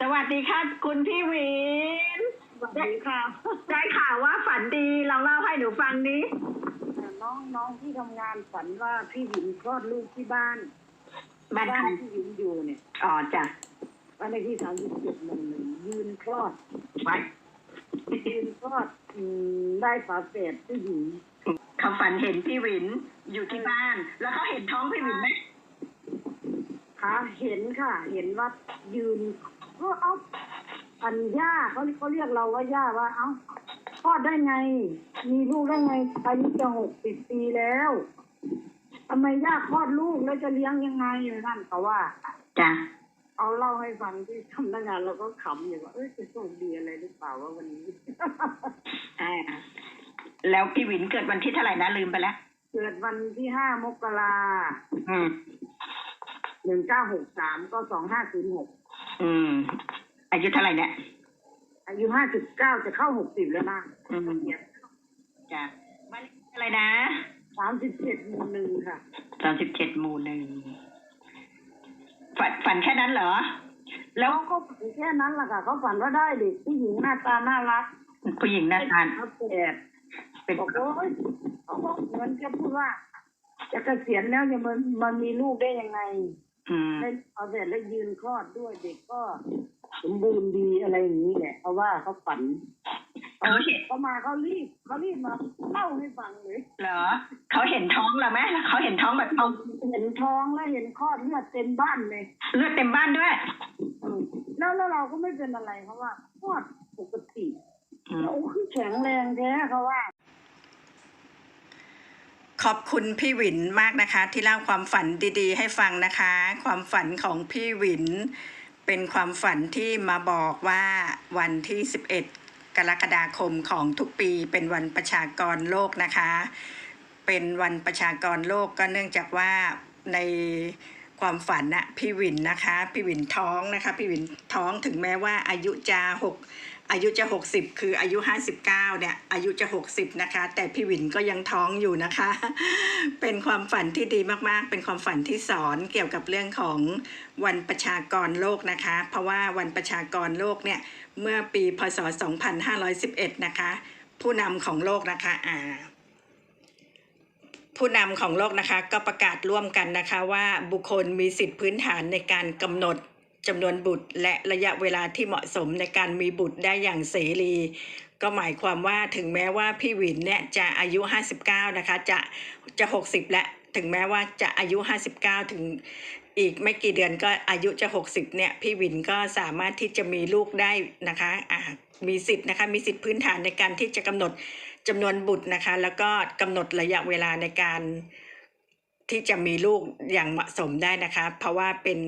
สวัสดีค่ะคุณพี่หวินสวัสดีค่ะได้ข่าวว่าฝันดีลองเล่าให้หนูฟังนี้น้องน้องที่ทำงานฝันว่าพี่หญิงคลอดลูกที่บ้านบ้านใครที่หญิงอยู่เนี่ยอ๋อจ้ะบ้านเลขที่สามสิบเจ็ดหนึ่งหนึ่งยืนคลอดไว้ยืนคลอดอืมได้ฝาแฝดผู้หญิงเขาฝันเห็นพี่หวินอยู่ที่บ้าน แล้วเขาเห็นท้องพี่หวินไหมค่ะเห็นค่ะ เห็นว่ายืน ก็เอาอันย่าเขาเขาเรียกเราว่าย่าว่า เอ้าคลอดได้ไง มีลูกได้ไงอายุจะหกสิบปีแล้วทำไมย่าคลอดลูกแล้วจะเลี้ยงยังไงนั่นเขาว่าจ้ะเอาเล่าให้ฟังที่ทำนักงานเราก็ขำอยู่ว่าเอ้ยจะโชคดีอะไรหรือเปล่าว่าวันนี้อ่าแล้วพี่หวินเกิดวันที่เท่าไหร่นะลืมไปแล้ว เกิดวันที่ห้ามกราอืมหนึ่งเก้าหกสามก็สองห้าศูนย์หก อืม อายุเท่าไหร่เนี่ย อายุห้าสิบเก้าจะเข้าหกสิบแล้วนะอืม จ้ะบ้านเลขที่อะไรนะสามสิบเจ็ดหมู่หนึ่งค่ะ สามสิบเจ็ดหมู่หนึ่งฝันฝันแค่นั้นเหรอ แล้แล้ววก็ฝันแค่นั้นแหละค่ะเขาฝันว่าได้เด็กผู้หญิงหน้าตาน่ารักผู้หญิงหน้าตาเขาแปดเป็นบอกโอ้ยเขาบอกเหมือนจะพูดว่า จะเกษียณแล้วจะมันมันมีลูกได้ยังไง อืมให้เอาเสร็จแล้วยืนคลอดด้วยเด็กก็สมบูรณ์ดีอะไรอย่างนี้แหละเพราะว่าเขาฝันเขาเห็นเขามาเขารีบเขารีบมาเล่าให้ฟังเลยเหรอเขาเห็นท้องเราไหมเขาเห็นท้องแบบเอาเห็นท้องแล้วเห็นคลอดเลือดเต็มบ้านเลยเลือดเต็มบ้านด้วยอืมแล้วแล้วเราก็ไม่เป็นอะไรเพราะว่าคลอดปกติอืมแล้วคือแข็งแรงแท้เขาว่า ขอบคุณพี่หวินมากนะคะ ที่เล่าความฝันดีๆ ให้ฟังนะคะ ความฝันของพี่หวิน เป็นความฝันที่มาบอกว่าวันที่ 11 กรกฎาคมของทุกปีเป็นวันประชากรโลกนะคะ เป็นวันประชากรโลกก็เนื่องจากว่าใน ความฝันน่ะพี่วินนะคะ พี่วินท้องนะคะ พี่วินท้องถึงแม้ว่าอายุจะหกอายุจะ 60 คืออายุ 59เนี่ยอายุจะ 60 นะคะ แต่พี่วินก็ยังท้องอยู่นะคะ เป็นความฝันที่ดีมากๆ เป็นความฝันที่สอนเกี่ยวกับเรื่องของวันประชากรโลกนะคะ เพราะว่าวันประชากรโลกเนี่ยเมื่อปีพศ 2511 นะคะ ผู้นำของโลกนะคะอ่า ผู้นำของโลกนะคะก็ประกาศร่วมกันนะคะว่าบุคคลมีสิทธิพื้นฐานในการกำหนดจำนวนบุตร และระยะเวลาที่เหมาะสมในการมีบุตรได้อย่างเสรี ก็หมายความว่าถึงแม้ว่าพี่วินเนี่ยจะอายุ 59 นะคะ จะจะ 60 และถึงแม้ว่าจะอายุ 59 ถึงอีกไม่กี่เดือนก็อายุจะ 60 เนี่ย พี่วินก็สามารถที่จะมีลูกได้นะคะอ่ามีสิทธิ์นะคะ มีสิทธิพื้นฐานในการที่จะกำหนด จำนวนบุตรนะคะ แล้วก็กำหนดระยะเวลาในการที่จะมีลูกอย่างเหมาะสมได้นะคะ เพราะว่าเป็น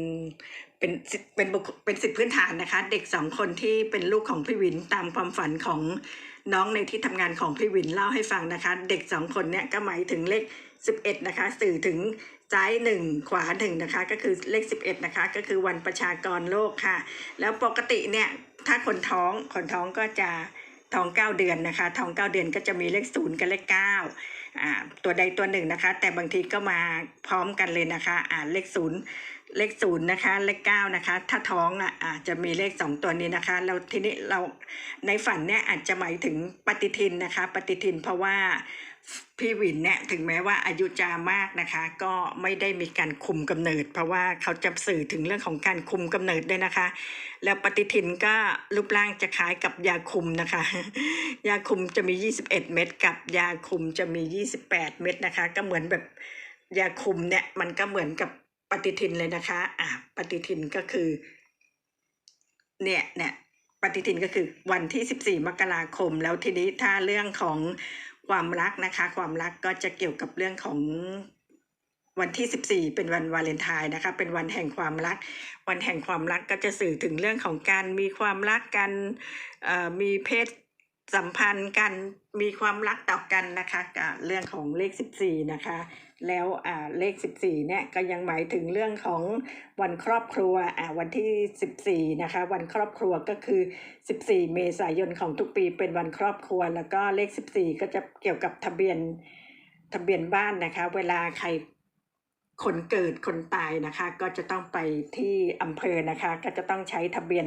เป็นเป็นเป็นสิทธิพื้นฐานนะคะ เด็กสองคนที่เป็นลูกของพี่วินตามความฝันของน้องในที่ทำงานของพี่วินเล่าให้ฟังนะคะ เด็กสองคนเนี่ยก็หมายถึงเลขสิบเอ็ดนะคะ สื่อถึงซ้ายหนึ่งขวาหนึ่งนะคะ ก็คือเลขสิบเอ็ดนะคะ ก็คือวันประชากรโลกค่ะ แล้วปกติเนี่ยถ้าคนท้องคนท้องก็จะ ท้องเก้าเดือนนะคะท้องเก้าเดือนก็จะมีเลขศูนย์กับเลขเก้าอ่าตัวใดตัวหนึ่งนะคะ แต่บางทีก็มาพร้อมกันเลยนะคะอ่าเลขศูนย์เลขศูนย์นะคะเลขเก้านะคะ ถ้าท้องอะอาจจะมีเลขสองตัวนี้นะคะแล้วทีนี้เราในฝันเนี่ยอาจจะหมายถึงปฏิทินนะคะ ปฏิทินเพราะว่า พี่วินเนี่ยถึงแม้ว่าอายุจะมากนะคะ ก็ไม่ได้มีการคุมกำเนิด เพราะว่าเขาจะสื่อถึงเรื่องของการคุมกำเนิดด้วยนะคะ แล้วปฏิทินก็รูปร่างจะคล้ายกับยาคุมนะคะ ยาคุมจะมี 21 เม็ดกับยาคุมจะมี 28 เม็ดนะคะ ก็เหมือนแบบยาคุมเนี่ยมันก็เหมือนกับปฏิทินเลยนะคะอ่าปฏิทินก็คือเนี่ยเนี่ยปฏิทินก็คือวันที่ 14 มกราคม แล้วทีนี้ถ้าเรื่องของ ความรักนะคะ ความรักก็จะเกี่ยวกับเรื่องของวันที่ 14 เป็นวันวาเลนไทน์นะคะ เป็นวันแห่งความรัก วันแห่งความรักก็จะสื่อถึงเรื่องของการมีความรักกันมีเพศ สัมพันธ์กันมีความรักต่อกันนะคะกับเรื่องของเลข 14 นะคะ แล้วอ่าเลข 14เนี่ยก็ยังหมายถึงเรื่องของวันครอบครัวอ่าวันที่ 14 นะคะ วันครอบครัวก็คือ 14 เมษายนของทุกปีเป็นวันครอบครัว แล้วก็เลข 14 ก็จะเกี่ยวกับทะเบียนทะเบียนบ้านนะคะ เวลาใครคนเกิดคนตายนะคะ ก็จะต้องไปที่อำเภอนะคะ ก็จะต้องใช้ทะเบียน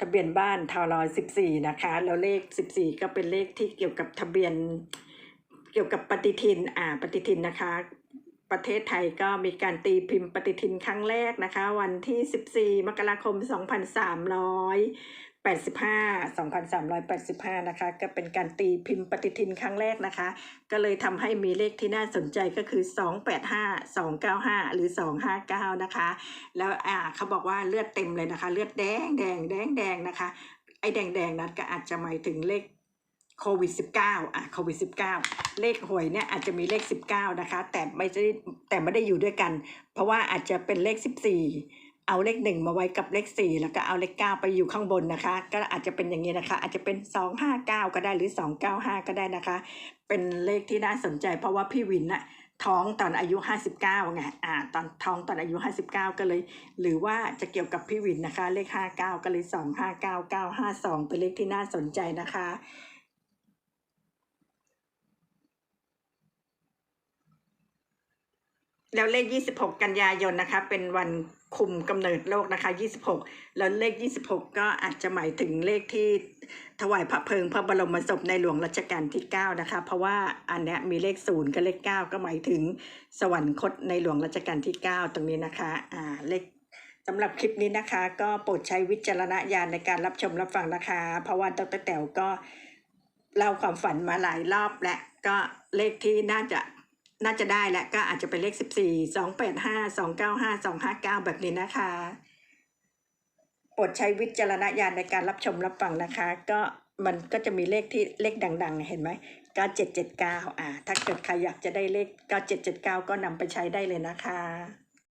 ทะเบียนบ้านทรอยสิบสี่นะคะ แล้วเลขสิบสี่ก็เป็นเลขที่เกี่ยวกับทะเบียน เกี่ยวกับปฏิทินอ่าปฏิทินนะคะ ประเทศไทยก็มีการตีพิมพ์ปฏิทินครั้งแรกนะคะ วันที่ 14 มกราคม85 2385 นะคะ ก็เป็นการตีพิมพ์ปฏิทินครั้งแรกนะคะ ก็เลยทำให้มีเลขที่น่าสนใจก็คือ 285 295 หรือ 259 นะคะ แล้วอ่าเขาบอกว่าเลือดเต็มเลยนะคะ เลือดแดงแดงแดงแดงนะคะ ไอ้แดงแดงนั้นก็อาจจะหมายถึงเลขโควิด -19 อะโควิด -19 เลขหวยเนี่ยอาจจะมีเลข 19 นะคะ แต่ไม่ได้แต่ไม่ได้อยู่ด้วยกัน เพราะว่าอาจจะเป็นเลข 14 เอาเลขหนึ่งมาไว้กับเลขสี่แล้วก็เอาเลขเก้าไปอยู่ข้างบนนะคะ ก็อาจจะเป็นอย่างนี้นะคะ อาจจะเป็นสองห้าเก้าก็ได้หรือสองเก้าห้าก็ได้นะคะ เป็นเลขที่น่าสนใจ เพราะว่าพี่วินน่ะท้องตอนอายุห้าสิบเก้าไงอ่าตอนท้องตอนอายุห้าสิบเก้าก็เลย หรือว่าจะเกี่ยวกับพี่วินนะคะ เลขห้าเก้าก็เลยสองห้าเก้าเก้าห้าสองเป็นเลขที่น่าสนใจนะคะ แล้วเลข 26 กันยายนนะคะ เป็นวัน คุมกำเนิดโลกนะคะ 26 แล้วเลข 26 ก็อาจจะหมายถึงเลขที่ถวายพระเพลิงพระบรมศพในหลวงรัชกาลที่ 9 นะคะ เพราะว่าอันเนี้ยมีเลขศูนย์กับเลข 9 ก็หมายถึงสวรรคตในหลวงรัชกาลที่ 9 ตรงนี้นะคะ อ่า เลขสำหรับคลิปนี้นะคะ ก็โปรดใช้วิจารณญาณในการรับชมรับฟังนะคะ เพราะว่าดรแต๋วก็เล่าความฝันมาหลายรอบและก็เลขที่น่าจะ น่าจะได้และก็อาจจะเป็นเลขสิบสี่สองแปดห้าสองเก้าห้าสองห้าเก้าแบบนี้นะคะโปรดใช้วิจารณญาณในการรับชมรับฟังนะคะ ก็มันก็จะมีเลขที่เลขดัง ๆ เห็นไหมเก้าเจ็ดเจ็ดเก้าอ่า ถ้าเกิดใครอยากจะได้เลขเก้าเจ็ดเจ็ดเก้าก็นำไปใช้ได้เลยนะคะ